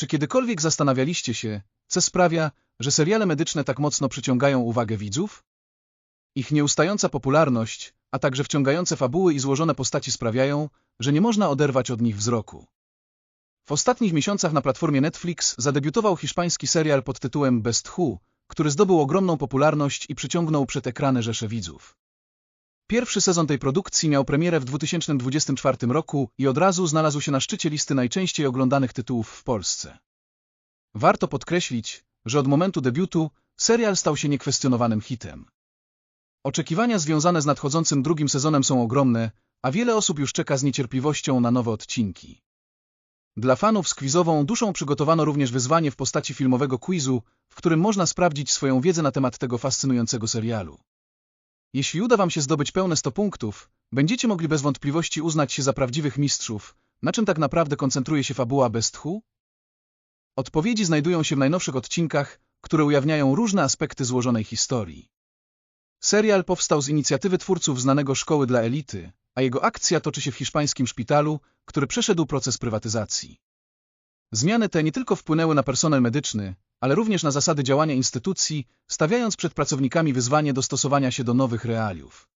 Czy kiedykolwiek zastanawialiście się, co sprawia, że seriale medyczne tak mocno przyciągają uwagę widzów? Ich nieustająca popularność, a także wciągające fabuły i złożone postaci sprawiają, że nie można oderwać od nich wzroku. W ostatnich miesiącach na platformie Netflix zadebiutował hiszpański serial pod tytułem Best Who, który zdobył ogromną popularność i przyciągnął przed ekrany rzesze widzów. Pierwszy sezon tej produkcji miał premierę w 2024 roku i od razu znalazł się na szczycie listy najczęściej oglądanych tytułów w Polsce. Warto podkreślić, że od momentu debiutu serial stał się niekwestionowanym hitem. Oczekiwania związane z nadchodzącym drugim sezonem są ogromne, a wiele osób już czeka z niecierpliwością na nowe odcinki. Dla fanów z quizową duszą przygotowano również wyzwanie w postaci filmowego quizu, w którym można sprawdzić swoją wiedzę na temat tego fascynującego serialu. Jeśli uda Wam się zdobyć pełne 100 punktów, będziecie mogli bez wątpliwości uznać się za prawdziwych mistrzów, na czym tak naprawdę koncentruje się fabuła Best Who? Odpowiedzi znajdują się w najnowszych odcinkach, które ujawniają różne aspekty złożonej historii. Serial powstał z inicjatywy twórców znanego Szkoły dla Elity, a jego akcja toczy się w hiszpańskim szpitalu, który przeszedł proces prywatyzacji. Zmiany te nie tylko wpłynęły na personel medyczny, ale również na zasady działania instytucji, stawiając przed pracownikami wyzwanie dostosowania się do nowych realiów.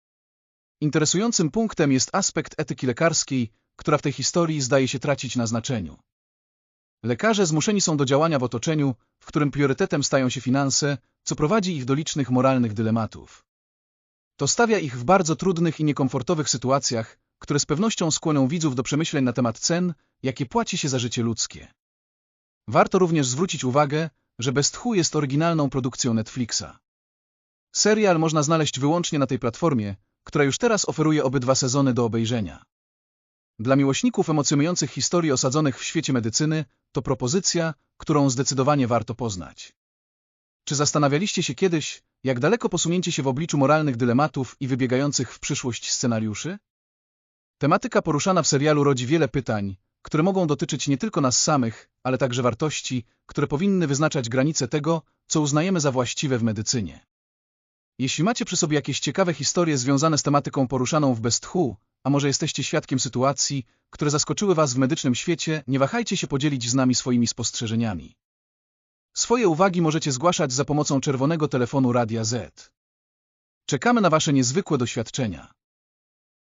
Interesującym punktem jest aspekt etyki lekarskiej, która w tej historii zdaje się tracić na znaczeniu. Lekarze zmuszeni są do działania w otoczeniu, w którym priorytetem stają się finanse, co prowadzi ich do licznych moralnych dylematów. To stawia ich w bardzo trudnych i niekomfortowych sytuacjach, które z pewnością skłonią widzów do przemyśleń na temat cen, jakie płaci się za życie ludzkie. Warto również zwrócić uwagę, że Best Who jest oryginalną produkcją Netflixa. Serial można znaleźć wyłącznie na tej platformie, która już teraz oferuje obydwa sezony do obejrzenia. Dla miłośników emocjonujących historii osadzonych w świecie medycyny to propozycja, którą zdecydowanie warto poznać. Czy zastanawialiście się kiedyś, jak daleko posunięcie się w obliczu moralnych dylematów i wybiegających w przyszłość scenariuszy? Tematyka poruszana w serialu rodzi wiele pytań, które mogą dotyczyć nie tylko nas samych, ale także wartości, które powinny wyznaczać granice tego, co uznajemy za właściwe w medycynie. Jeśli macie przy sobie jakieś ciekawe historie związane z tematyką poruszaną w Best Who, a może jesteście świadkiem sytuacji, które zaskoczyły Was w medycznym świecie, nie wahajcie się podzielić z nami swoimi spostrzeżeniami. Swoje uwagi możecie zgłaszać za pomocą czerwonego telefonu Radia Z. Czekamy na Wasze niezwykłe doświadczenia.